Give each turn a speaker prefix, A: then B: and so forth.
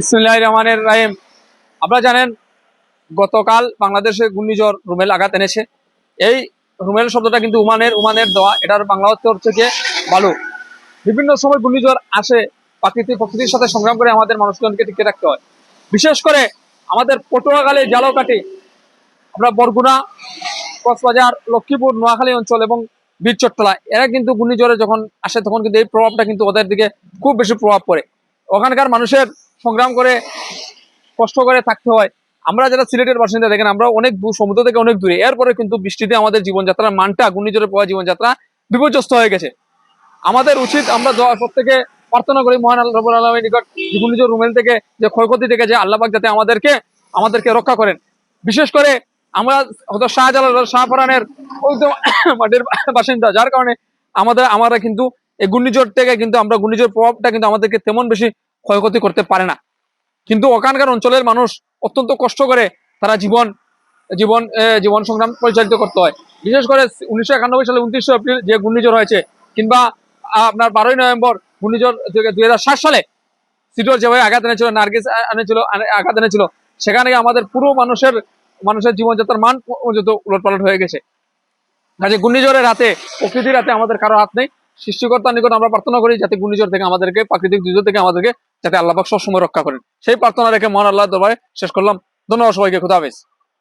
A: ইসমিল্লাহ রহমানের রাহিম। আপনারা জানেন, গতকাল বাংলাদেশে ঘূর্ণিঝড় রুমেল আঘাত এনেছে। এই রুমেল শব্দটা কিন্তু উমানের উমানের দেওয়া এটার বাংলা অর্থ গিয়ে বালু। বিভিন্ন সময় ঘূর্ণিঝড় আসে, প্রাকৃতিক প্রকৃতির সাথে সংগ্রাম করে আমাদের মানুষজনকে টিকে রাখতে হয়। বিশেষ করে আমাদের পটুয়াখালী জালকাঠি, আমরা বরগুনা, কক্সবাজার, লক্ষ্মীপুর, নোয়াখালী অঞ্চল এবং বীরচট্টলা, এরা কিন্তু ঘূর্ণিঝড়ে যখন আসে, তখন কিন্তু এই প্রভাবটা কিন্তু ওদের দিকে খুব বেশি প্রভাব পড়ে। ওখানকার মানুষের সংগ্রাম করে, কষ্ট করে থাকতে হয়। আমরা যারা সিলেটের বাসিন্দা, দেখেন আমরা অনেক দূর, সমুদ্র থেকে অনেক দূরে। এরপরে কিন্তু বৃষ্টিতে আমাদের জীবনযাত্রার মানটা ঘূর্ণিঝড়ে পাওয়া জীবনযাত্রা বিপর্যস্ত হয়ে গেছে। আমাদের উচিত আমরা প্রত্যেকে প্রার্থনা করি, মহান আল্লাহ রব্বুল আলমীর নিকট ঘূর্ণিঝড় রুমেল থেকে যে ক্ষয়ক্ষতি থেকে যে আল্লাহবাক যাতে আমাদেরকে আমাদেরকে রক্ষা করেন। বিশেষ করে আমরা হয়তো শাহজালাল শাহফরানের ওই মাটির বাসিন্দা, যার কারণে আমাদের, আমরা কিন্তু এই ঘূর্ণিঝড় থেকে কিন্তু আমরা, ঘূর্ণিঝড় প্রভাবটা কিন্তু আমাদেরকে তেমন বেশি ক্ষয়ক্ষতি করতে পারে না। কিন্তু ওখানকার অঞ্চলের মানুষ অত্যন্ত কষ্ট করে তারা জীবন জীবন জীবন সংগ্রাম পরিচালিত করতে হয়। বিশেষ করে উনিশশো একানব্বই সালে উনত্রিশে এপ্রিল যে ঘূর্ণিঝড় হয়েছে, কিংবা আপনার বারোই নভেম্বর ঘূর্ণিঝড় দুই হাজার সাত সালে সিটোর যেভাবে আঘাত এনেছিল, নার্গিস এনেছিল আঘাত এনেছিল, সেখানে আমাদের পুরো মানুষের মানুষের জীবনযাত্রার মান পর্যন্ত উলটপালট হয়ে গেছে। কাজে ঘূর্ণিঝড়ের রাতে, প্রকৃতির হাতে আমাদের কারও হাত নেই। সৃষ্টিকর্তার নিকট আমরা প্রার্থনা করি যাতে ঘূর্ণিঝড় থেকে আমাদেরকে, প্রাকৃতিক দুর্যোগ থেকে আমাদেরকে যাতে আল্লাহ সবসময় রক্ষা করেন। সেই প্রার্থনা রেখে মহান আল্লাহ দরবারে শেষ করলাম। ধন্যবাদ সবাইকে, খুদা হাফেজ।